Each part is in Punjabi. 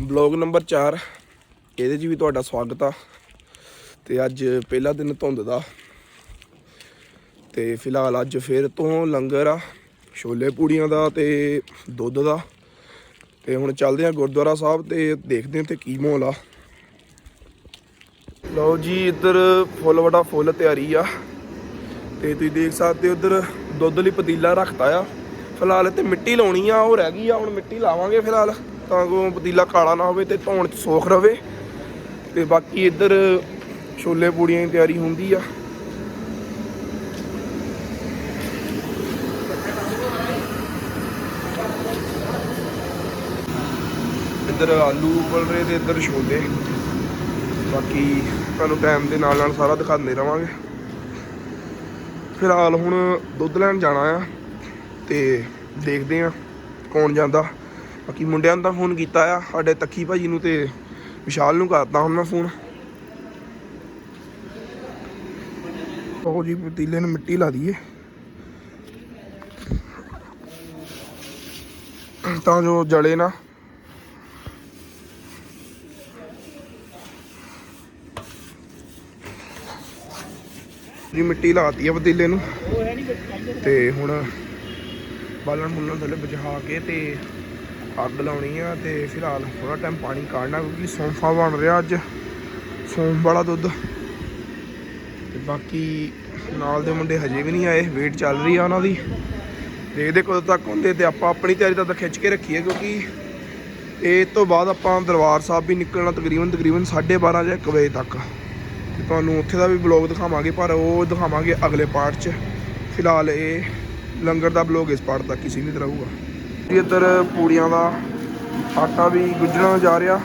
ਬਲੌਗ ਨੰਬਰ 4 ਇਹਦੇ 'ਚ ਵੀ ਤੁਹਾਡਾ ਸਵਾਗਤ ਆ। ਤੇ ਅੱਜ ਪਹਿਲਾ ਦਿਨ ਧੁੰਦ ਦਾ। ਤੇ ਫਿਲਹਾਲ ਅੱਜ ਫਿਰ ਤੋਂ ਲੰਗਰ ਆ, ਛੋਲੇ ਪੂੜੀਆਂ ਦਾ ਤੇ ਦੁੱਧ ਦਾ। ਤੇ ਹੁਣ ਚੱਲਦੇ ਆ ਗੁਰਦੁਆਰਾ ਸਾਹਿਬ ਤੇ ਦੇਖਦੇ ਆ ਤੇ ਕੀ ਮਾਹੌਲ ਆ। ਲਓ ਜੀ, ਇੱਧਰ ਫੁੱਲ ਵੜਾ ਫੁੱਲ ਤਿਆਰੀ ਆ। ਤੇ ਤੁਸੀਂ ਦੇਖ ਸਕਦੇ ਹੋ ਉਧਰ ਦੁੱਧ ਲਈ ਪਤੀਲਾ ਰੱਖਤਾ ਆ। ਫਿਲਹਾਲ ਤੇ ਮਿੱਟੀ ਲਾਉਣੀ ਆ, ਉਹ ਰਹਿ ਗਈ ਆ, ਹੁਣ ਮਿੱਟੀ ਲਾਵਾਂਗੇ ਫਿਲਹਾਲ। ਤਾਂ ਕੋ ਪਤੀਲਾ ਕਾਲਾ ਨਾ ਹੋਵੇ ਤੇ ਧੌਣ ਚ ਸੋਖ ਰਵੇ। ਤੇ ਬਾਕੀ ਇੱਧਰ ਛੋਲੇ ਪੂੜੀਆਂ ਦੀ ਤਿਆਰੀ ਹੁੰਦੀ ਆ। ਇੱਧਰ ਆਲੂ ਉਬਲ ਰਹੇ ਤੇ ਇੱਧਰ ਛੋਲੇ। ਬਾਕੀ ਤੁਹਾਨੂੰ ਟਾਈਮ ਦੇ ਨਾਲ ਨਾਲ ਸਾਰਾ ਦਿਖਾਉਂਦੇ ਰਵਾਂਗੇ। ਫਿਲਹਾਲ ਹੁਣ ਦੁੱਧ ਲੈਣ ਜਾਣਾ ਆ ਤੇ ਦੇਖਦੇ ਆ ਕੌਣ ਜਾਂਦਾ। ਬਾਕੀ ਮੁੰਡਿਆਂ ਨੂੰ ਤਾਂ ਫੋਨ ਕੀਤਾ ਆ, ਸਾਡੇ ਤੱਖੀ ਭਾਜੀ ਨੂੰ ਤੇ ਵਿਸ਼ਾਲ ਨੂੰ ਕਰਤਾ ਹੁਣ ਮੈਂ ਫੋਨ। ਉਹ ਜੀ, ਪਤੀਲੇ ਨੂੰ ਮਿੱਟੀ ਲਾ ਦਈਏ। ਤਾਂ ਜੋ ਜਲੇ ਨਾ। ਜੀ, ਮਿੱਟੀ ਲਾਤੀ ਆ ਪਤੀਲੇ ਨੂੰ। ਤੇ ਹੁਣ ਬਾਲਣ ਬੁਲਣ ਥੱਲੇ ਬਚਾ ਕੇ ਤੇ ਅੱਗ ਲਾਉਣੀ ਆ ਤੇ ਫਿਲਹਾਲ ਥੋੜਾ ਟਾਈਮ ਪਾਣੀ ਕਾੜਨਾ ਕਿਉਂਕਿ ਸੌਂਫਾ ਬਣ ਰਿਹਾ ਅੱਜ, ਸੌਂਫ ਵਾਲਾ ਦੁੱਧ। ਤੇ ਬਾਕੀ ਨਾਲ ਦੇ ਮੁੰਡੇ ਹਜੇ ਵੀ ਨਹੀਂ ਆਏ ਵੇਟ ਚੱਲ ਰਹੀ ਆ ਉਹਨਾਂ ਦੀ। ਦੇਖਦੇ ਕਦੋਂ ਤੱਕ ਹੁੰਦੇ ਤੇ ਆਪਾਂ ਆਪਣੀ ਤਿਆਰੀ ਤਾਂ ਖਿੱਚ ਕੇ ਰੱਖੀਏ ਕਿਉਂਕਿ ਇਹ ਤੋਂ ਬਾਅਦ ਆਪਾਂ ਦਰਬਾਰ ਸਾਹਿਬ ਵੀ ਨਿਕਲਣਾ ਤਕਰੀਬਨ ਤਕਰੀਬਨ 12:30 ਜਾਂ 1 ਵਜੇ ਤੱਕ। ਤੇ ਤੁਹਾਨੂੰ ਉੱਥੇ ਦਾ ਵੀ ਬਲੌਗ ਦਿਖਾਵਾਂਗੇ, ਪਰ ਉਹ ਦਿਖਾਵਾਂਗੇ ਅਗਲੇ ਪਾਰਟ 'ਚ। ਫਿਲਹਾਲ ਇਹ ਲੰਗਰ ਦਾ ਬਲੌਗ ਇਸ ਪਾਰਟ ਤੱਕ ਹੀ ਸੀਮਿਤ ਰਹੂਗਾ। ਜੀ ਇੱਧਰ ਪੂੜੀਆਂ ਦਾ ਆਟਾ ਵੀ ਗੁੱਜਣਾ ਜਾ ਰਿਹਾ।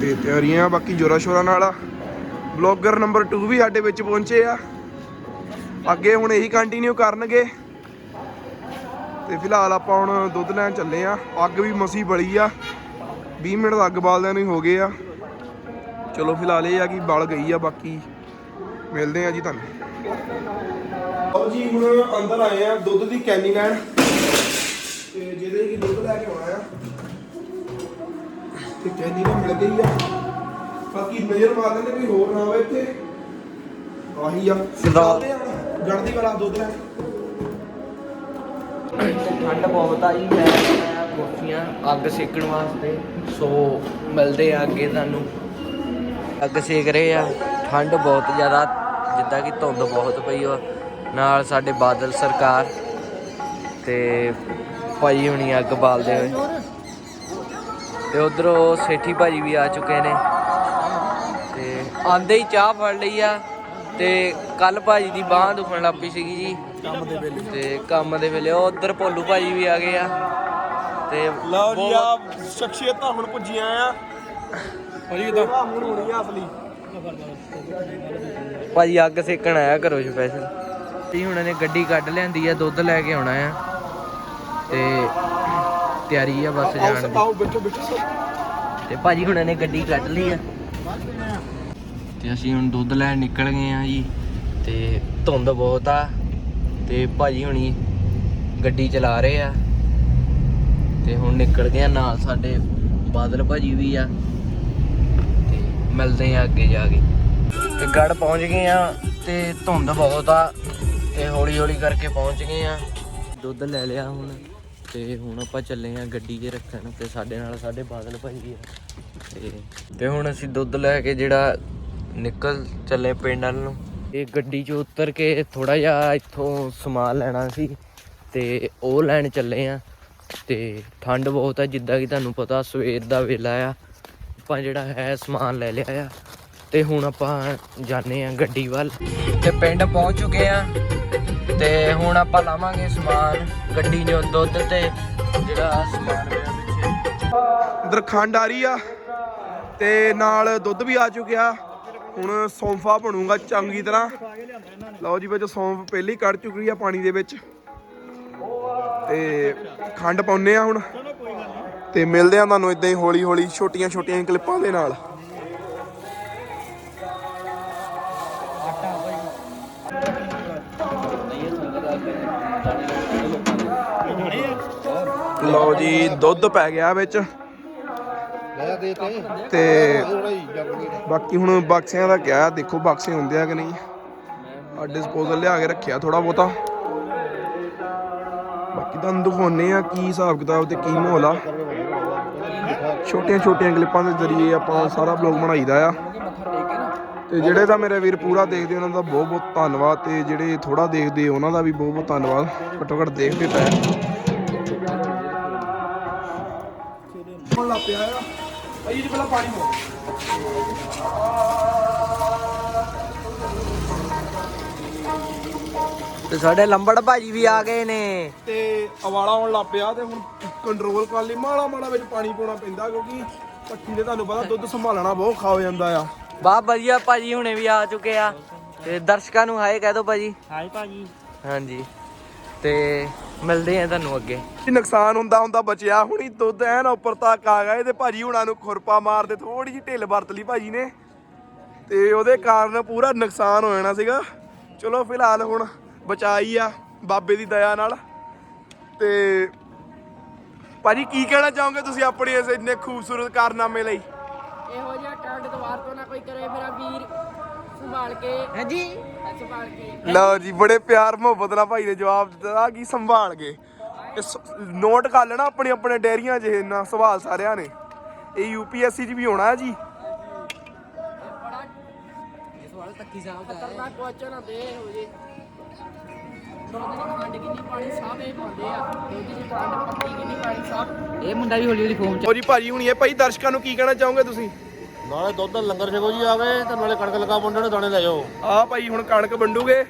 ਤੇ ਤਿਆਰੀਆਂ ਬਾਕੀ ਜੋਰਾ ਸ਼ੋਰਾ ਨਾਲ ਆ। ਬਲੌਗਰ ਨੰਬਰ 2 ਵੀ ਸਾਡੇ ਵਿੱਚ ਪਹੁੰਚੇ ਆ। ਅੱਗੇ ਹੁਣ ਇਹੀ ਕੰਟੀਨਿਊ ਕਰਨਗੇ। ਤੇ ਫਿਲਹਾਲ ਆਪਾਂ ਹੁਣ ਦੁੱਧ ਲੈਣ ਚੱਲੇ ਆ। ਅੱਗ ਵੀ ਮਸੀ ਬਲੀ ਆ। 20 ਮਿੰਟ ਦਾ ਅੱਗ ਬਾਲਦਿਆਂ ਨੂੰ ਹੀ ਹੋ ਗਏ ਆ। ਚਲੋ ਫਿਲਹਾਲ ਇਹ ਆ ਕਿ ਬਲ ਗਈ ਆ, ਬਾਕੀ ਮਿਲਦੇ ਆ ਜੀ ਤੁਹਾਨੂੰ। ਆਓ ਜੀ ਹੁਣ ਅੰਦਰ ਆਏ ਆ ਦੁੱਧ ਦੀ ਕੈਨੀ ਲੈਣ ਤੇ ਜਿਹਦੇ ਕਿ ਦੁੱਧ ਲੈ ਕੇ ਆਉਣਾ ਆ। ਤੇ ਕੈਨੀ ਤਾਂ ਮਿਲ ਗਈ ਆ। ਬਾਕੀ ਨਜ਼ਰ ਮਾਰ ਲੈਂਦੇ ਵੀ ਹੋਰ ਨਾ ਹੋਵੇ ਇੱਥੇ ਆਹੀ ਆ। ਚੱਲਦੇ ਆ ਹੁਣ, ਵਾਲਾ ਦੁੱਧ ਲੈਣ ਠੰਡ ਬਹੁਤ ਆਈ ਹੈ ਕੋਠੀਆਂ ਅੱਗ ਸੇਕਣ ਵਾਸਤੇ। ਸੋ ਮਿਲਦੇ ਆ ਅੱਗੇ ਤੁਹਾਨੂੰ। ਅੱਗ ਸੇਕ ਰਹੇ ਆ ਠੰਡ ਬਹੁਤ ਜ਼ਿਆਦਾ ਜਿੱਦਾਂ ਕਿ ਧੁੰਦ ਬਹੁਤ ਪਈ ਆ। ਨਾਲ ਸਾਡੇ ਬਾਦਲ ਸਰਕਾਰ ਤੇ ਭਾਈ ਹੁਣੀ ਅੱਗ ਬਾਲਦੇ ਹੋਏ। ਤੇ ਉਧਰੋਂ ਸੇਠੀ ਭਾਜੀ ਵੀ ਆ ਚੁੱਕੇ ਨੇ। ਤੇ ਆਂਦੇ ਹੀ ਚਾਹ ਫੜ ਲਈ ਆ ਤੇ ਕੱਲ ਭਾਜੀ ਦੀ ਬਾਹ ਦੁਖਣ ਲੱਗ ਪਈ ਸੀਗੀ ਜੀ। ਕੰਮ ਦੇ ਵੇਲੇ। ਤੇ ਕੰਮ ਦੇ ਵੇਲੇ ਉਹ ਉਧਰ ਭੋਲੂ ਭਾਜੀ ਵੀ ਆ ਗਏ ਆ। ਤੇ ਲਓ ਜੀ ਆ ਸ਼ਖਸੀਅਤਾਂ ਹੁਣ ਪੁੱਜੀਆਂ ਆ। ਭਾਜੀ ਤਾਂ ਹੁਣ ਹੋਣੀ ਆ ਅਸਲੀ। ਭਾਜੀ ਅੱਗ ਸੇਕਣ ਆਇਆ ਘਰੋਂ ਸਪੈਸ਼ਲ ਜੀ ਹੁਣ ਨੇ ਗੱਡੀ ਕੱਢ ਲਿਆਂਦੀ ਆ ਦੁੱਧ ਲੈ ਕੇ ਆਉਣਾ ਆ। ਤੇ ਤਿਆਰੀ ਆ ਬੱਸ ਜਾਣ ਦੀ। ਤੇ ਭਾਜੀ ਹੁਣਾਂ ਨੇ ਗੱਡੀ ਕੱਢ ਲਈ ਆ। ਤੇ ਅਸੀਂ ਹੁਣ ਦੁੱਧ ਲੈਣ ਨਿਕਲ ਗਏ ਆ ਜੀ। ਤੇ ਧੁੰਦ ਬਹੁਤ ਆ। ਤੇ ਭਾਜੀ ਹੁਣੀ ਗੱਡੀ ਚਲਾ ਰਹੇ ਆ। ਤੇ ਹੁਣ ਨਿਕਲ ਗਏ ਆ ਨਾਲ ਸਾਡੇ ਬਾਦਲ ਭਾਜੀ ਵੀ ਆ। ਤੇ ਮਿਲਦੇ ਆ ਅੱਗੇ ਜਾ ਕੇ। ਤੇ ਗੜ ਪਹੁੰਚ ਗਏ ਆ ਤੇ ਧੁੰਦ ਬਹੁਤ ਆ। ਤੇ ਹੌਲੀ ਹੌਲੀ ਕਰਕੇ ਪਹੁੰਚ ਗਏ ਆ। ਦੁੱਧ ਲੈ ਲਿਆ ਹੁਣ ਤੇ ਹੁਣ ਆਪਾਂ ਚੱਲੇ ਆ ਗੱਡੀ 'ਚ ਰੱਖਣ ਤੇ ਸਾਡੇ ਨਾਲ ਸਾਡੇ ਬਾਦਲ ਭਾਈ ਆ ਤੇ ਤੇ ਹੁਣ ਅਸੀਂ ਦੁੱਧ ਲੈ ਕੇ ਜਿਹੜਾ ਨਿਕਲ ਚੱਲੇ ਪਿੰਡ ਵੱਲ ਨੂੰ। ਇਹ ਗੱਡੀ 'ਚ ਉਤਰ ਕੇ ਥੋੜਾ ਜਿਹਾ ਇੱਥੋਂ ਸਮਾਨ ਲੈਣਾ ਸੀ ਤੇ ਉਹ ਲੈਣ ਚੱਲੇ ਆ ਤੇ ਠੰਡ ਬਹੁਤ ਆ ਜਿੱਦਾਂ ਕਿ ਤੁਹਾਨੂੰ ਪਤਾ ਸਵੇਰ ਦਾ ਵੇਲਾ ਆ। ਆਪਾਂ ਜਿਹੜਾ ਹੈ ਸਮਾਨ ਲੈ ਲਿਆ ਆ। ਤੇ ਹੁਣ ਆਪਾਂ ਜਾਣੇ ਆ ਗੱਡੀ ਵੱਲ। ਤੇ ਪਿੰਡ ਪਹੁੰਚ ਚੁੱਕੇ ਆ ਤੇ ਹੁਣ ਆਪਾਂ ਲਾਵਾਂਗੇ ਸਮਾਨ ਗੱਡੀ 'ਚੋਂ ਦੁੱਧ ਤੇ ਜਿਹੜਾ ਸਮਾਨ ਪਿਆ ਪਿੱਛੇ। ਇਧਰ ਖੰਡ ਆ ਰਹੀ ਆ ਤੇ ਨਾਲ ਦੁੱਧ ਵੀ ਆ ਚੁੱਕਿਆ। ਹੁਣ ਸੌਂਫਾ ਬਣੂਗਾ ਚੰਗੀ ਤਰ੍ਹਾਂ। ਲਓ ਜੀ ਵਿੱਚ ਸੌਂਫ ਪਹਿਲੀ ਕੱਢ ਚੁੱਕੀ ਆ ਪਾਣੀ ਦੇ ਵਿੱਚ। ਤੇ ਖੰਡ ਪਾਉਨੇ ਆ ਹੁਣ। ਤੇ ਮਿਲਦੇ ਆ ਤੁਹਾਨੂੰ ਇਦਾਂ ਹੀ ਹੌਲੀ ਹੌਲੀ ਛੋਟੀਆਂ ਛੋਟੀਆਂ ਕਲਿੱਪਾਂ ਦੇ ਨਾਲ। ਲਓ ਜੀ, ਦੁੱਧ ਪੈ ਗਿਆ ਵਿੱਚ। ਲੈ ਦੇ ਤੇ ਤੇ ਬਾਕੀ ਹੁਣ ਬਕਸਿਆਂ ਦਾ ਕਿਹਾ ਦੇਖੋ ਬਕਸੇ ਹੁੰਦੇ ਆ ਕਿ ਨਹੀਂ। ਆ ਡਿਸਪੋਜ਼ਲ ਲਿਆ ਕੇ ਰੱਖਿਆ ਥੋੜਾ ਬਹੁਤਾ। ਬਾਕੀ ਤੁਹਾਨੂੰ ਦਿਖਾਉਨੇ ਆ ਕੀ ਹਿਸਾਬ ਕਿਤਾਬ ਤੇ ਕੀ ਮਾਹੌਲ ਆ। ਛੋਟੀਆਂ ਛੋਟੀਆਂ ਕਲਿੱਪਾਂ ਦੇ ਜ਼ਰੀਏ ਆਪਾਂ ਸਾਰਾ ਬਲੌਗ ਬਣਾਈਦਾ ਆ। ਤੇ ਜਿਹੜੇ ਤਾਂ ਮੇਰੇ ਵੀਰ ਪੂਰਾ ਦੇਖਦੇ ਉਹਨਾਂ ਦਾ ਬਹੁਤ ਬਹੁਤ ਧੰਨਵਾਦ। ਤੇ ਜਿਹੜੇ ਥੋੜਾ ਦੇਖਦੇ ਉਹਨਾਂ ਦਾ ਵੀ ਬਹੁਤ ਬਹੁਤ ਧੰਨਵਾਦ। ਘੱਟੋ ਘੱਟ ਦੇਖਦੇ ਪਏ। ਹੁਣ ਲੱਗ ਪਿਆ ਆ। ਭਾਈ ਜੀ ਪਹਿਲਾਂ ਪਾਣੀ ਮੋ ਤੇ ਸਾਡੇ ਲੰਬੜ ਭਾਜੀ ਵੀ ਆ ਗਏ ਨੇ। ਤੇ ਅਵਾਲਾ ਆਉਣ ਲੱਗ ਪਿਆ ਤੇ ਹੁਣ ਕੰਟਰੋਲ ਕਰ ਲਈ। ਮਾੜਾ ਮਾੜਾ ਵਿੱਚ ਪਾਣੀ ਪਾਉਣਾ ਪੈਂਦਾ ਕਿਉਂਕਿ ਪੱਠੀ ਦੇ ਤੁਹਾਨੂੰ ਪਤਾ ਦੁੱਧ ਸੰਭਾਲਣਾ ਬਹੁਤ ਖਾ ਹੋ ਜਾਂਦਾ ਆ। ਬਾ ਵਧੀਆ ਭਾਜੀ ਹੁਣੇ ਵੀ ਆ ਚੁੱਕੇ ਆ। ਤੇ ਦਰਸ਼ਕਾਂ ਨੂੰ ਹਾਏ ਕਹਿ ਦਿਓ ਭਾਜੀ। ਹਾਈ ਭਾਜੀ। ਹਾਂਜੀ। ਤੇ ਮਿਲਦੇ ਆ ਤੁਹਾਨੂੰ ਅੱਗੇ। ਕੀ ਨੁਕਸਾਨ ਹੁੰਦਾ ਹੁੰਦਾ ਬਚਿਆ। ਹੁਣੀ ਦੁੱਧ ਐਨ ਉੱਪਰ ਤੱਕ ਆ ਗਿਆ। ਤੇ ਭਾਜੀ ਹੁਣਾਂ ਨੂੰ ਖੁਰਪਾ ਮਾਰਦੇ ਥੋੜੀ ਜਿਹੀ ਢਿੱਲ ਵਰਤ ਲਈ ਭਾਜੀ ਨੇ। ਤੇ ਉਹਦੇ ਕਾਰਨ ਪੂਰਾ ਨੁਕਸਾਨ ਹੋ ਜਾਣਾ ਸੀਗਾ। ਚਲੋ ਫਿਲਹਾਲ ਹੁਣ ਬਚਾਈ ਆ ਬਾਬੇ ਦੀ ਦਇਆ ਨਾਲ। ਤੇ ਭਾਜੀ ਕੀ ਕਹਿਣਾ ਚਾਹੋਗੇ ਤੁਸੀਂ ਆਪਣੀ ਇਸ ਇੰਨੇ ਖੂਬਸੂਰਤ ਕਾਰਨਾਮੇ ਲਈ? ਇਹੋ ਜਿਹਾ ਟਰੰਡ ਦੁਬਾਰ ਤੋਂ ਨਾ ਕੋਈ ਕਰੇ। ਮੇਰਾ ਵੀਰ ਸੰਭਾਲ ਕੇ। ਹਾਂਜੀ ਸੰਭਾਲ ਕੇ। ਲਓ ਜੀ ਬੜੇ ਪਿਆਰ ਮੁਹੱਬਤ ਨਾਲ ਭਾਈ ਨੇ ਜਵਾਬ ਦਿੱਤਾ। ਕਿ ਸੰਭਾਲ ਸ- ਨੋਟ ਕਰ ਲੈਣਾ ਆਪਣੇ ਆਪਣੇ ਡੈਰੀਆਂ 'ਚ ਇਹਨਾਂ ਸਵਾਲ ਸਾਰਿਆਂ ਨੇ। ਇਹ ਯੂਪੀਐਸਸੀ 'ਚ ਵੀ ਹੋਣਾ ਹੈ ਜੀ? ਇਹੋ ਦੀ ਮੁੰਡਾ ਵੀ ਹੌਲੀ ਹੌਲੀ ਫੋਮ ਉਹ ਜੀ ਭਾਜੀ ਹੁਣੀ ਇਹ ਭਾਈ ਦਰਸ਼ਕਾਂ ਨੂੰ ਕੀ ਕਹਿਣਾ ਚਾਹੋਗੇ ਤੁਸੀਂ? ਨਾਲੇ ਦੁੱਧ ਦਾ ਲੰਗਰ ਛਕੋ ਜੀ ਆਵੇ ਤੇ ਨਾਲੇ ਕਣਕ ਲਗਾ ਮੁੰਡੇ ਨੂੰ ਦਾਣੇ ਲੈ ਜਾਓ। ਆਹ ਭਾਈ ਹੁਣ ਕਣਕ ਵੰਡੂਗੇ।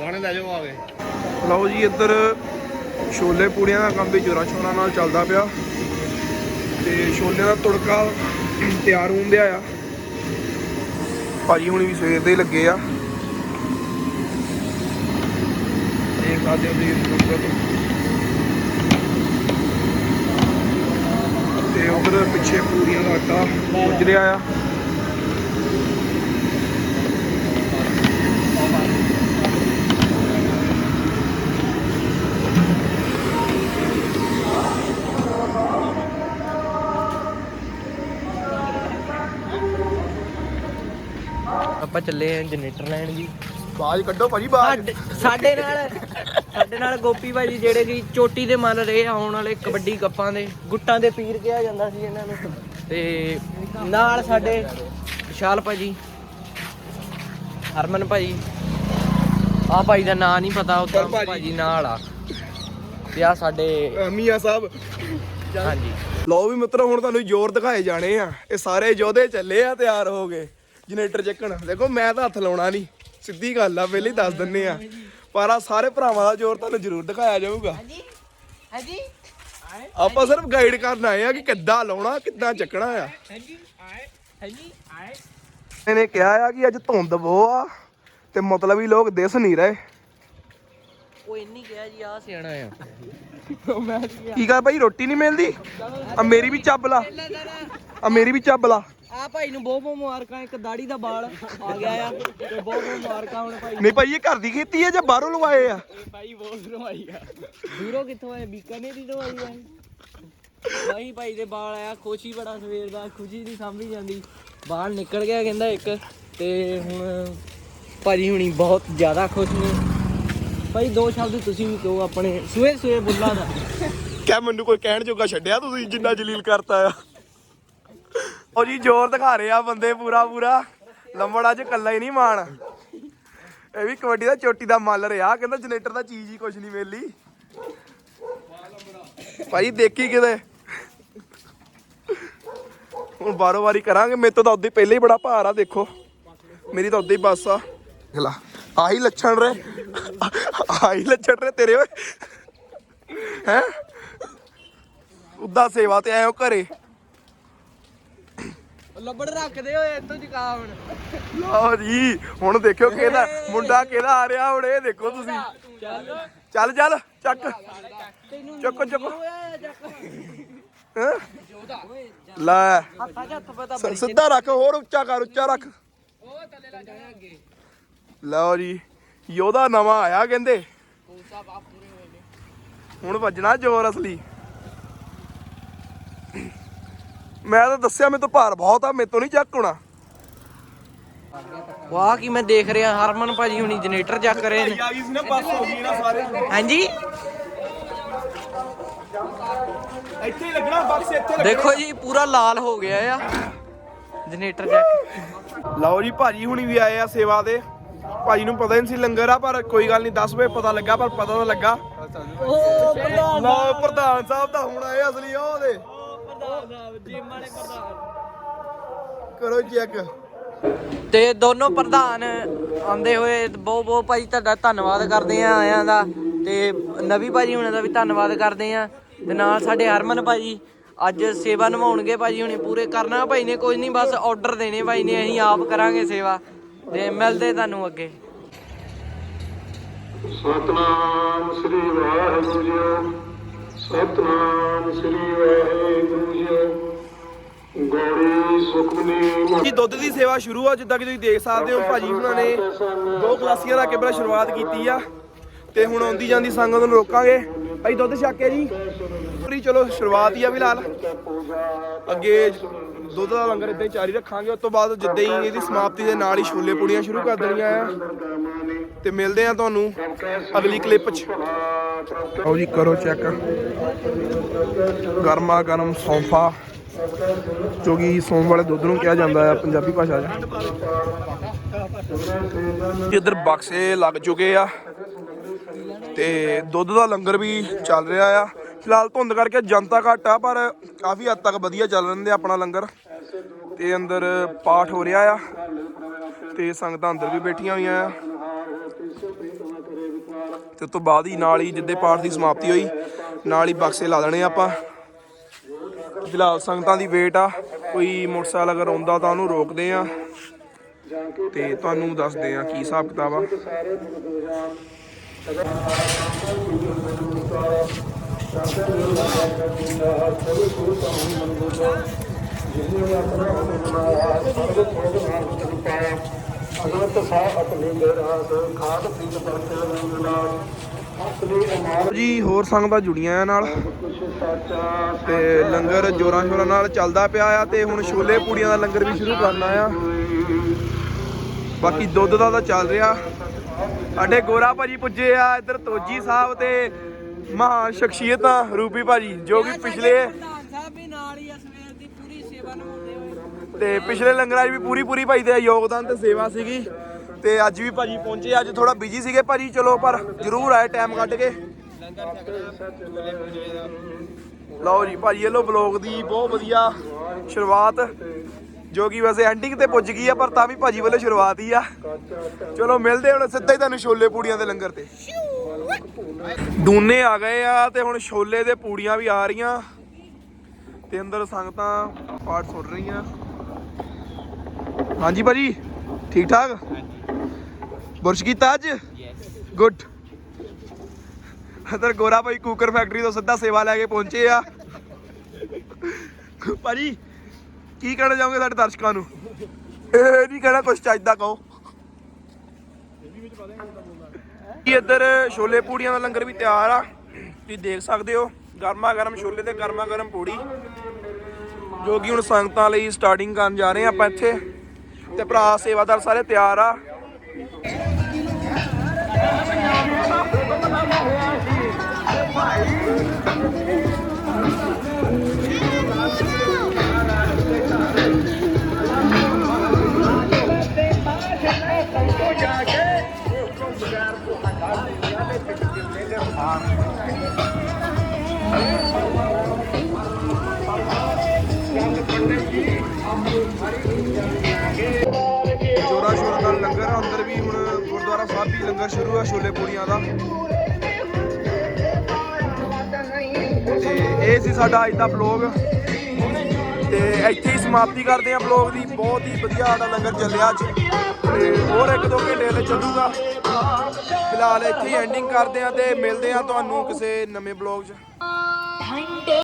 ਦਾਣੇ ਲੈ ਜਾਓ ਆਵੇ ਲਓ ਜੀ ਇੱਧਰ ਛੋਲੇ ਪੂੜੀਆਂ ਦਾ ਕੰਮ ਵੀ ਜੋਰਾਂ ਸ਼ੋਰਾਂ ਨਾਲ ਚੱਲਦਾ ਪਿਆ। ਤੇ ਛੋਲੇ ਦਾ ਤੁੜਕਾ ਤਿਆਰ ਹੁੰਦਿਆ ਆ। ਭਾਜੀ ਹੁਣੀ ਵੀ ਸਵੇਰ ਦੇ ਹੀ ਲੱਗੇ ਆ। ਦੇਖ ਸਕਦੇ ਹੋ ਤੁਸੀਂ ਤੁੜਕਾ ਤੋਂ ਉਧਰ ਪਿੱਛੇ ਪੂਰੀਆਂ ਦਾ ਆਟਾ ਰਿਹਾ ਆ। ਆਪਾਂ ਚੱਲੇ ਆ ਜਨਰੇਟਰ ਲੈਣ ਜੀ। ਬਾਜ ਕੱਢੋ ਭਾਜੀ ਬਾਜ। ਸਾਡੇ ਨਾਲ ਸਾਡੇ ਨਾਲ ਗੋਪੀ ਭਾਜੀ ਜਿਹੜੇ ਕਿ ਚੋਟੀ ਦੇ ਮੰਨ ਰਹੇ ਆਉਣ ਵਾਲੇ ਕਬੱਡੀ ਕੱਪਾਂ ਦੇ ਗੁੱਟਾਂ ਦੇ ਪੀਰ ਕਿਹਾ ਜਾਂਦਾ ਸੀ ਇਹਨਾਂ ਨੂੰ। ਤੇ ਨਾਲ ਸਾਡੇ ਵਿਸ਼ਾਲ ਭਾਜੀ ਹਰਮਨ ਭਾਜੀ ਆ ਭਾਈ ਦਾ ਨਾਂ ਨਹੀਂ ਪਤਾ ਪਰ ਭਾਜੀ। ਨਾਲ ਆ। ਤੇ ਆ ਸਾਡੇ ਮੀਆਂ ਸਾਹਿਬ। ਹਾਂਜੀ। ਲਓ ਵੀ ਮਿੱਤਰੋ ਹੁਣ ਤੁਹਾਨੂੰ ਜ਼ੋਰ ਦਿਖਾਏ ਜਾਣੇ ਆ। ਇਹ ਸਾਰੇ ਯੋਧੇ ਚੱਲੇ ਆ ਤਿਆਰ ਹੋ ਗਏ। ਜਨਰੇਟਰ ਚੱਕਣ। ਦੇਖੋ ਮੈਂ ਤਾਂ ਹੱਥ ਲਾਉਣਾ ਨਹੀਂ। ਸਿੱਧੀ ਗੱਲ ਆ ਪਹਿਲੇ ਦੱਸ ਦਿੰਨੇ ਆ। ਪਰ ਆ ਸਾਰੇ ਭਰਾਵਾਂ ਦਾ ਜ਼ੋਰ ਤੁਹਾਨੂੰ ਜ਼ਰੂਰ ਦਿਖਾਇਆ ਜਾਊਗਾ। ਹਾਂਜੀ ਆਪਾਂ ਸਿਰਫ ਗਾਈਡ ਕਰਨ ਆਏ ਆ ਕਿ ਕਿੱਦਾਂ ਲਾਉਣਾ ਕਿੱਦਾਂ ਚੱਕਣਾ ਆ। ਹਾਂਜੀ ਆਏ ਹਾਂਜੀ ਆਏ। ਇਹਨੇ ਕਿਹਾ ਆ ਕਿ ਅੱਜ ਧੁੰਦ ਬਹੁਤ ਆ ਤੇ ਮਤਲਬ ਹੀ ਲੋਕ ਦਿਸ ਨਹੀਂ ਰਹੇ। ਉਹ ਇੰਨੀ ਕਿਹਾ ਜੀ ਆ ਸਿਆਣਾ ਆ। ਕੀ ਕਰ ਭਾਈ ਰੋਟੀ ਨਹੀਂ ਮਿਲਦੀ? ਆ ਮੇਰੀ ਵੀ ਚੱਬ ਲਾ। ਆ ਮੇਰੀ ਵੀ ਚੱਬ ਲਾ। ਆ ਭਾਈ ਨੂੰ ਬਹੁਤ ਬਹੁਤ ਮੁਬਾਰਕਾਂ ਇੱਕ ਦਾੜੀ ਦਾ ਵਾਲ ਆ ਗਿਆ ਆ ਤੇ ਬਹੁਤ ਬਹੁਤ ਮੁਬਾਰਕਾਂ ਹੁਣ ਭਾਈ ਨਹੀਂ ਭਾਈ ਇਹ ਘਰ ਦੀ ਖੇਤੀ ਹੈ ਜਾਂ ਬਾਹਰੋਂ ਲਵਾਏ ਆ? ਭਾਈ ਬਹੁਤ ਰਵਾਈ ਆ। ਦੂਰੋਂ ਕਿੱਥੋਂ ਆਏ? ਬੀਕਾਨੇਰ ਦੀ ਆਈ ਆ। ਭਾਈ ਭਾਈ ਦੇ ਵਾਲ ਆਇਆ ਖੁਸ਼ੀ ਬੜਾ ਸਵੇਰ ਦਾ ਖੁਸ਼ੀ ਨਹੀਂ ਸਾਂਭੀ ਜਾਂਦੀ। ਬਾਹਰ ਨਿਕਲ ਗਿਆ ਕਹਿੰਦਾ ਇੱਕ ਤੇ ਹੁਣ ਭਾਜੀ ਹੁਣੀ ਬਹੁਤ ਜ਼ਿਆਦਾ ਖੁਸ਼ ਨੇ। ਭਾਈ ਦੋ ਸ਼ਬਦ ਤੁਸੀਂ ਵੀ ਕਹੋ ਆਪਣੇ ਸਵੇਰ ਸਵੇਰ ਬੁੱਲਾ ਦਾ। ਕਿਆ ਮੈਨੂੰ ਕੋਈ ਕਹਿਣ ਜੋਗਾ ਛੱਡਿਆ ਤੁਸੀਂ ਜਿੰਨਾ ਜਲੀਲ ਕਰਤਾ ਆ। ਉਹ ਜੀ ਜ਼ੋਰ ਦਿਖਾ ਰਹੇ ਆ ਬੰਦੇ ਪੂਰਾ ਪੂਰਾ। ਲੰਬੜ ਅੱਜ ਕੱਲਾ ਹੀ ਨਹੀਂ ਮਾਣ। ਇਹ ਵੀ ਕਬੱਡੀ ਦਾ ਚੋਟੀ ਦਾ ਮੱਲ ਰਿਹਾ। ਕਹਿੰਦਾ ਜਨਰੇਟਰ ਦਾ ਚੀਜ਼ ਹੀ ਕੁਝ ਨਹੀਂ ਮਿਲੀ ਭਾਈ ਦੇਖੀ ਕਿਤੇ? ਹੁਣ ਬਾਰੋ ਵਾਰੀ ਕਰਾਂਗੇ। ਮੇਰੇ ਤੋਂ ਤਾਂ ਉਦੋਂ ਹੀ ਪਹਿਲੇ ਹੀ ਬੜਾ ਭਾਰ ਆ, ਦੇਖੋ। ਮੇਰੀ ਤਾਂ ਉਦੋਂ ਹੀ ਬੱਸ ਆ। ਦੇਖ ਆਹੀ ਲੱਛਣ ਰੇ ਆਹੀ ਲੱਛਣ ਰੇ ਤੇਰੇ ਓਏ। ਹੈ? ਉਦਾਂ ਸੇਵਾ ਤੇ ਆਇਓ ਘਰੇ। ਲੱਭੜ ਰੱਖਦੇ ਹੋਏ ਇੱਥੋਂ ਚੁਕਾ ਹੁਣ। ਲਓ ਜੀ ਹੁਣ ਦੇਖਿਓ ਕਿਹਦਾ ਮੁੰਡਾ ਕਿਹਦਾ ਆ ਰਿਹਾ ਹੁਣ ਇਹ ਦੇਖੋ ਤੁਸੀਂ। ਚੱਲ ਚੱਲ ਚੱਕ। ਚੁੱਕ। ਚੁੱਕ? ਲੈ। ਸਿੱਧਾ ਰੱਖ ਹੋਰ ਉੱਚਾ ਕਰ ਉੱਚਾ ਰੱਖ। ਲਓ ਜੀ ਯੋਧਾ ਨਵਾਂ ਆਇਆ ਕਹਿੰਦੇ। ਹੁਣ ਵੱਜਣਾ ਜ਼ੋਰ ਅਸਲੀ। ਮੈਂ ਤਾਂ ਦੱਸਿਆ ਮੇਰੇ ਤੋਂ ਭਾਰ ਬਹੁਤ ਆ ਮੇਰੇ ਤੋਂ ਨਹੀਂ ਚੱਕ ਹੋਣਾ। ਵਾਹ ਕੀ ਮੈਂ ਦੇਖ ਰਿਹਾ ਹਰਮਨ ਭਾਜੀ ਹੁਣੀ ਜਨਰੇਟਰ ਚੱਕ ਰਹੇ ਨੇ। ਆ ਗਈ ਸੀ ਨਾ ਬੱਸ ਹੋ ਗਈ ਨਾ ਸਾਰੇ। ਹਾਂਜੀ? ਇੱਥੇ ਹੀ ਲੱਗਣਾ ਬੱਸ ਇੱਥੇ ਦੇਖੋ ਜੀ ਪੂਰਾ ਲਾਲ ਹੋ ਗਿਆ ਆ। ਜਨਰੇਟਰ ਚੱਕ। ਲਓ ਜੀ ਭਾਜੀ ਹੁਣੀ ਵੀ ਆਏ ਆ ਸੇਵਾ ਦੇ। ਭਾਜੀ ਨੂੰ ਪਤਾ ਹੀ ਨਹੀਂ ਸੀ ਲੰਗਰ ਆ ਪਰ ਕੋਈ ਗੱਲ ਨਹੀਂ 10 ਵਜੇ ਪਤਾ ਲੱਗਾ ਪਰ ਪਤਾ ਤਾਂ ਲੱਗਾ। ਲਓ ਪ੍ਰਧਾਨ ਸਾਹਿਬ ਤਾਂ ਹੁਣ ਆਏ ਅਸਲੀ ਕਰੋ ਚੈੱਕ ਤੇ ਦੋਨੋਂ ਪ੍ਰਧਾਨ ਆਉਂਦੇ ਹੋਏ ਬਹੁਤ ਬਹੁਤ ਭਾਜੀ ਤੁਹਾਡਾ ਧੰਨਵਾਦ ਕਰਦੇ ਆ ਆਇਆਂ ਦਾ ਤੇ ਨਵੀ ਭਾਜੀ ਹੁਣਾਂ ਦਾ ਵੀ ਧੰਨਵਾਦ ਕਰਦੇ ਆ ਤੇ ਨਾਲ ਸਾਡੇ ਹਰਮਨ ਭਾਜੀ ਅੱਜ ਸੇਵਾ ਨਿਭਾਉਣਗੇ ਭਾਜੀ ਹੁਣੇ ਪੂਰੇ ਕਰਨਾ ਭਾਈ ਨੇ ਕੋਈ ਨਹੀਂ ਬਸ ਆਰਡਰ ਦੇਣੇ ਭਾਈ ਨੇ ਅਸੀਂ ਆਪ ਕਰਾਂਗੇ ਸੇਵਾ ਤੇ ਮਿਲਦੇ ਤੁਹਾਨੂੰ ਅੱਗੇ। ਸਤਨਾਮ ਸ੍ਰੀ ਵਾਹਿਗੁਰੂ ਜੀ ਸਤਨਾਮ ਸ੍ਰੀ ਵਾਹਿਗੁਰੂ ਜੀ। ਗੋੜੀ ਸੁਖਮਨੀ ਜੀ, ਦੁੱਧ ਦੀ ਸੇਵਾ ਸ਼ੁਰੂ ਆ, ਜਿੱਦਾਂ ਕਿ ਤੁਸੀਂ ਦੇਖ ਸਕਦੇ ਹੋ, ਭਾਜੀ ਉਹਨਾਂ ਨੇ ਦੋ ਗਲਾਸੀਆਂ ਰੱਖ ਕੇ ਪਹਿਲਾਂ ਸ਼ੁਰੂਆਤ ਕੀਤੀ ਆ। ਤੇ ਹੁਣ ਆਉਂਦੀ ਜਾਂਦੀ ਸੰਗਤ ਨੂੰ ਰੋਕਾਂਗੇ। ਭਾਈ, ਦੁੱਧ ਛੱਕ ਕੇ ਜੀ। ਪੂਰੀ ਚਲੋ, ਸ਼ੁਰੂਆਤ ਹੀ ਆ ਫਿਲਹਾਲ। ਅੱਗੇ ਦੁੱਧ ਦਾ ਲੰਗਰ ਇਦਾਂ ਹੀ ਜਾਰੀ ਰੱਖਾਂਗੇ। ਉਸ ਤੋਂ ਬਾਅਦ ਜਿੱਦਾਂ ਹੀ ਇਹਦੀ ਸਮਾਪਤੀ ਦੇ ਨਾਲ ਹੀ ਛੋਲੇ ਪੂੜੀਆਂ ਸ਼ੁਰੂ ਕਰ ਦੇਣੀਆਂ ਆ। ਤੇ ਮਿਲਦੇ ਆ ਤੁਹਾਨੂੰ ਅਗਲੀ ਕਲਿੱਪ 'ਚ। ਆਓ ਜੀ, ਕਰੋ ਚੈੱਕ ਗਰਮਾ ਗਰਮ ਸੌਂਫਾ, ਜੋ ਕਿ ਸੌਂਫ ਵਾਲੇ ਦੁੱਧ ਨੂੰ ਕਿਹਾ ਜਾਂਦਾ ਹੈ ਪੰਜਾਬੀ ਭਾਸ਼ਾ 'ਚ। ਇੱਧਰ ਬਕਸੇ ਲੱਗ ਚੁੱਕੇ ਆ ਤੇ ਦੁੱਧ ਦਾ ਲੰਗਰ ਵੀ ਚੱਲ ਰਿਹਾ ਆ। ਫਿਲਹਾਲ ਧੁੰਦ ਕਰਕੇ ਜਨਤਾ ਘੱਟ ਆ, ਪਰ ਕਾਫੀ ਹੱਦ ਤੱਕ ਵਧੀਆ ਚੱਲ ਰਹਿੰਦੇ ਆਪਣਾ ਲੰਗਰ। ਤੇ ਅੰਦਰ ਪਾਠ ਹੋ ਰਿਹਾ ਆ ਤੇ ਸੰਗਤਾਂ ਅੰਦਰ ਵੀ ਬੈਠੀਆਂ ਹੋਈਆਂ ਆ। ਤੇ ਉਸ ਤੋਂ ਬਾਅਦ ਹੀ ਨਾਲ ਹੀ ਜਿੱਦੇ ਪਾਠ ਦੀ ਸਮਾਪਤੀ ਹੋਈ, ਨਾਲ ਹੀ ਬਕਸੇ ਲਾ ਦੇਣੇ ਆਪਾਂ। ਫਿਲਹਾਲ ਸੰਗਤਾਂ ਦੀ ਵੇਟ ਆ, ਕੋਈ ਮੋਟਰਸਾਈਕਲ ਅਗਰ ਆਉਂਦਾ ਤਾਂ ਉਹਨੂੰ ਰੋਕਦੇ ਆ। ਤੇ ਤੁਹਾਨੂੰ ਦੱਸਦੇ ਆ ਕੀ ਹਿਸਾਬ ਕਿਤਾਬ ਆ। ਖਾਦ ਅਸਲੀ ਜੀ ਹੋਰ ਸੰਗਤਾਂ ਜੁੜੀਆਂ ਆ ਨਾਲ। ਤੇ ਲੰਗਰ ਜੋਰਾਂ ਸ਼ੋਰਾਂ ਨਾਲ ਚੱਲਦਾ ਪਿਆ ਆ ਤੇ ਹੁਣ ਛੋਲੇ ਪੂੜੀਆਂ ਦਾ ਲੰਗਰ ਵੀ ਸ਼ੁਰੂ ਕਰਨਾ ਆ। ਬਾਕੀ ਦੁੱਧ ਦਾ ਤਾਂ ਚੱਲ ਰਿਹਾ। ਸਾਡੇ ਗੋਰਾ ਭਾਜੀ ਪੁੱਜੇ ਆ ਇੱਧਰ ਤੋਜੀ ਸਾਹਿਬ ਤੇ ਮਹਾਨ ਸ਼ਖਸੀਅਤਾਂ ਰੂਪੀ ਭਾਜੀ ਜੋ ਕਿ ਪਿਛਲੇ ਪ੍ਰਧਾਨ ਸਾਹਿਬ ਵੀ ਨਾਲ ਹੀ ਸਵੇਰ ਦੀ ਪੂਰੀ ਸੇਵਾ ਨਿਭਾਉਂਦੇ ਹੋਏ ਤੇ ਪਿਛਲੇ ਲੰਗਰਾਂ 'ਚ ਵੀ ਪੂਰੀ ਪੂਰੀ ਭਾਈ ਦੇ ਯੋਗਦਾਨ ਤੇ ਸੇਵਾ ਸੀਗੀ ਤੇ ਅੱਜ ਵੀ ਭਾਜੀ ਪਹੁੰਚੇ, ਅੱਜ ਥੋੜਾ ਬਿਜ਼ੀ ਸੀਗੇ ਭਾਜੀ, ਚਲੋ ਪਰ ਜ਼ਰੂਰ ਆਏ ਟਾਈਮ ਕੱਢ ਕੇ। ਲਓ ਜੀ ਭਾਜੀ, ਇਹ ਲੋ ਬਲੌਗ ਦੀ ਬਹੁਤ ਵਧੀਆ ਸ਼ੁਰੂਆਤ, ਜੋ ਕਿ ਵੈਸੇ ਐਂਡਿੰਗ ਤੇ ਪੁੱਜ ਗਈ ਆ, ਪਰ ਤਾਂ ਵੀ ਭਾਜੀ ਵੱਲੋਂ ਸ਼ੁਰੂਆਤ ਹੀ ਆ। ਚਲੋ ਮਿਲਦੇ ਹੁਣ ਸਿੱਧਾ ਹੀ ਤੁਹਾਨੂੰ ਛੋਲੇ ਪੂੜੀਆਂ ਦੇ ਲੰਗਰ ਤੇ। ਦੂਨੇ ਆ ਗਏ ਆ ਤੇ ਹੁਣ ਛੋਲੇ ਦੇ ਪੂੜੀਆਂ ਵੀ ਆ ਰਹੀਆਂ। ਤੇ ਅੰਦਰ ਸੰਗਤਾਂ ਪਾਠ ਸੁਣ ਰਹੀਆਂ। ਹਾਂਜੀ ਭਾਜੀ ਠੀਕ ਠਾਕ? ਹਾਂਜੀ। ਬੁਰਸ਼ ਕੀਤਾ ਅੱਜ? ਗੁੱਡ ਅੰਦਰ ਗੋਰਾ ਭਾਈ ਕੁਕਰ ਫੈਕਟਰੀ ਤੋਂ ਸਿੱਧਾ ਸੇਵਾ ਲੈ ਕੇ ਪਹੁੰਚੇ ਆ। ਭਾਜੀ ਕੀ ਕਹਿਣਾ ਚਾਹੋਗੇ ਸਾਡੇ ਦਰਸ਼ਕਾਂ ਨੂੰ? ਇਹ ਨਹੀਂ ਕਹਿਣਾ ਕੁਛ ਚਾਹੀਦਾ ਕਹੋ। ਕੀ ਇੱਧਰ ਛੋਲੇ ਪੂੜੀਆਂ ਦਾ ਲੰਗਰ ਵੀ ਤਿਆਰ ਆ। ਤੁਸੀਂ ਦੇਖ ਸਕਦੇ ਹੋ ਗਰਮਾ ਗਰਮ ਛੋਲੇ ਤੇ ਗਰਮਾ ਗਰਮ ਪੂੜੀ। ਜੋ ਕਿ ਹੁਣ ਸੰਗਤਾਂ ਲਈ ਸਟਾਰਟਿੰਗ ਕਰਨ ਜਾ ਰਹੇ ਆ ਆਪਾਂ ਇੱਥੇ। ਤੇ ਭਰਾ ਸੇਵਾਦਾਰ ਸਾਰੇ ਤਿਆਰ ਆ। ਜੋਰਾ ਸ਼ੋਰਾ ਨਾਲ ਲੰਗਰ ਆ, ਅੰਦਰ ਵੀ ਹੁਣ ਗੁਰਦੁਆਰਾ ਸਾਹਿਬ ਵੀ ਲੰਗਰ ਸ਼ੁਰੂ ਆ ਛੋਲੇ ਪੂਰੀਆਂ ਦਾ। ਤੇ ਇਹ ਸੀ ਸਾਡਾ ਅੱਜ ਦਾ ਬਲੌਗ ਤੇ ਇੱਥੇ ਹੀ ਸਮਾਪਤੀ ਕਰਦੇ ਆ ਬਲੌਗ ਦੀ। ਬਹੁਤ ਹੀ ਵਧੀਆ ਸਾਡਾ ਲੰਗਰ ਚੱਲਿਆ ਅੱਜ। ਤੇ ਹੋਰ ਇੱਕ ਦੋ ਘੰਟੇ ਹਲੇ ਚੱਲੂਗਾ। ਫਿਲਹਾਲ ਇੱਥੇ ਹੀ ਐਂਡਿੰਗ ਕਰਦੇ ਆ ਤੇ ਮਿਲਦੇ ਆ ਤੁਹਾਨੂੰ ਕਿਸੇ ਨਵੇਂ ਬਲੌਗ 'ਚ।